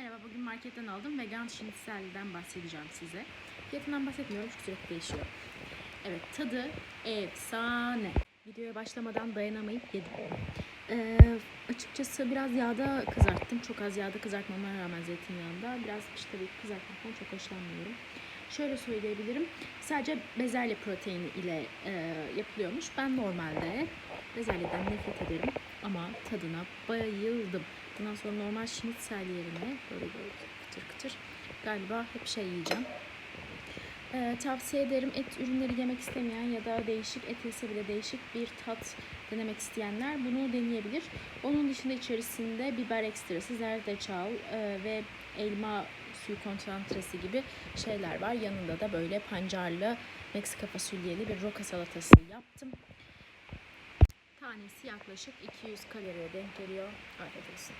Merhaba, bugün marketten aldım vegan şinitselden bahsedeceğim size. Fiyatından bahsetmiyorum çünkü sürekli değişiyor. Evet, tadı efsane. Videoya başlamadan dayanamayıp yedim. Ee, açıkçası biraz yağda kızarttım. Çok az yağda kızartmama rağmen zeytinyağında. Biraz işte tabii kızartmaktan çok hoşlanmıyorum. Şöyle söyleyebilirim. Sadece bezelye proteini ile e, yapılıyormuş. Ben normalde bezelyeden nefret ederim ama tadına bayıldım. Bundan sonra normal şinitsel yerine böyle böyle kıtır kıtır galiba hep şey yiyeceğim. Ee, tavsiye ederim et ürünleri yemek istemeyen ya da değişik et yese bile değişik bir tat denemek isteyenler bunu deneyebilir. Onun dışında içerisinde biber ekstrası, zerdeçal e, ve elma suyu konsantresi gibi şeyler var. Yanında da böyle pancarlı Meksika fasulyeli bir roka salatası yaptım. Tanesi yaklaşık 200 kaloriye denk geliyor. Afiyet olsun.